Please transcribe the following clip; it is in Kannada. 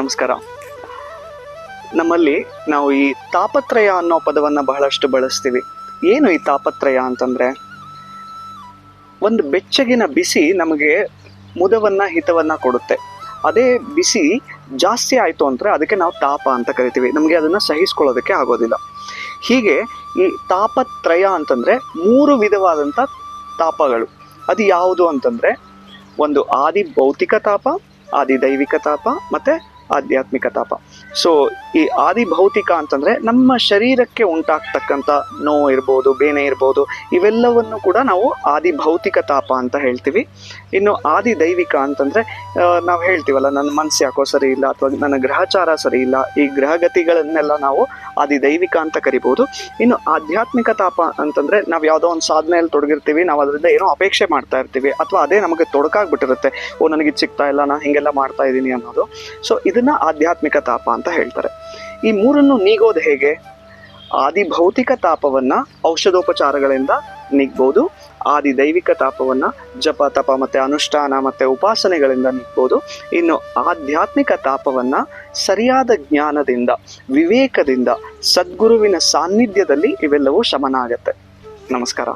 ನಮಸ್ಕಾರ. ನಮ್ಮಲ್ಲಿ ನಾವು ಈ ತಾಪತ್ರಯ ಅನ್ನೋ ಪದವನ್ನು ಬಹಳಷ್ಟು ಬಳಸ್ತೀವಿ. ಏನು ಈ ತಾಪತ್ರಯ ಅಂತಂದರೆ? ಒಂದು ಬೆಚ್ಚಗಿನ ಬಿಸಿ ನಮಗೆ ಮುದವನ್ನು, ಹಿತವನ್ನು ಕೊಡುತ್ತೆ. ಅದೇ ಬಿಸಿ ಜಾಸ್ತಿ ಆಯಿತು ಅಂದರೆ ಅದಕ್ಕೆ ನಾವು ತಾಪ ಅಂತ ಕರಿತೀವಿ. ನಮಗೆ ಅದನ್ನು ಸಹಿಸ್ಕೊಳ್ಳೋದಕ್ಕೆ ಆಗೋದಿಲ್ಲ. ಹೀಗೆ ಈ ತಾಪತ್ರಯ ಅಂತಂದರೆ ಮೂರು ವಿಧವಾದಂಥ ತಾಪಗಳು. ಅದು ಯಾವುದು ಅಂತಂದರೆ ಒಂದು ಆದಿ ಭೌತಿಕ ತಾಪ ಆದಿ ದೈವಿಕ ತಾಪ ಮತ್ತು ಆಧ್ಯಾತ್ಮಿಕ ತಾಪ. ಸೊ ಈ ಆದಿ ಭೌತಿಕ ಅಂತಂದರೆ ನಮ್ಮ ಶರೀರಕ್ಕೆ ಉಂಟಾಗ್ತಕ್ಕಂಥ ನೋವು ಇರ್ಬೋದು, ಬೇನೆ ಇರ್ಬೋದು, ಇವೆಲ್ಲವನ್ನು ಕೂಡ ನಾವು ಆದಿ ಭೌತಿಕ ತಾಪ ಅಂತ ಹೇಳ್ತೀವಿ. ಇನ್ನು ಆದಿ ದೈವಿಕ ಅಂತಂದರೆ ನಾವು ಹೇಳ್ತೀವಲ್ಲ, ನನ್ನ ಮನಸ್ಸು ಯಾಕೋ ಸರಿ ಇಲ್ಲ ಅಥವಾ ನನ್ನ ಗ್ರಹಚಾರ ಸರಿ ಇಲ್ಲ, ಈ ಗ್ರಹಗತಿಗಳನ್ನೆಲ್ಲ ನಾವು ಆದಿ ದೈವಿಕ ಅಂತ ಕರಿಬೋದು. ಇನ್ನು ಆಧ್ಯಾತ್ಮಿಕ ತಾಪ ಅಂತಂದರೆ ನಾವು ಯಾವುದೋ ಒಂದು ಸಾಧನೆಯಲ್ಲಿ ತೊಡಗಿರ್ತೀವಿ, ನಾವು ಅದರಿಂದ ಏನೋ ಅಪೇಕ್ಷೆ ಮಾಡ್ತಾ ಇರ್ತೀವಿ, ಅಥವಾ ಅದೇ ನಮಗೆ ತೊಡಕಾಗ್ಬಿಟ್ಟಿರುತ್ತೆ. ಓ ನನಗೆ ಚಿಕ್ತಾ ಇಲ್ಲ ನಾನು ಹಿಂಗೆಲ್ಲ ಮಾಡ್ತಾ ಇದ್ದೀನಿ ಅನ್ನೋದು. ಸೊ ಇದನ್ನ ಆಧ್ಯಾತ್ಮಿಕ ತಾಪ ಅಂತ ಹೇಳ್ತಾರೆ. ಈ ಮೂರನ್ನು ನೀಗೋದು ಹೇಗೆ? ಆದಿ ಭೌತಿಕ ತಾಪವನ್ನ ಔಷಧೋಪಚಾರಗಳಿಂದ ನೀಗ್ಬೋದು, ಆದಿ ದೈವಿಕ ತಾಪವನ್ನ ಜಪ, ತಪ ಮತ್ತೆ ಅನುಷ್ಠಾನ ಮತ್ತೆ ಉಪಾಸನೆಗಳಿಂದ ನಿಗ್ಬೋದು. ಇನ್ನು ಆಧ್ಯಾತ್ಮಿಕ ತಾಪವನ್ನ ಸರಿಯಾದ ಜ್ಞಾನದಿಂದ, ವಿವೇಕದಿಂದ, ಸದ್ಗುರುವಿನ ಸಾನ್ನಿಧ್ಯದಲ್ಲಿ ಇವೆಲ್ಲವೂ ಶಮನ ಆಗತ್ತೆ. ನಮಸ್ಕಾರ.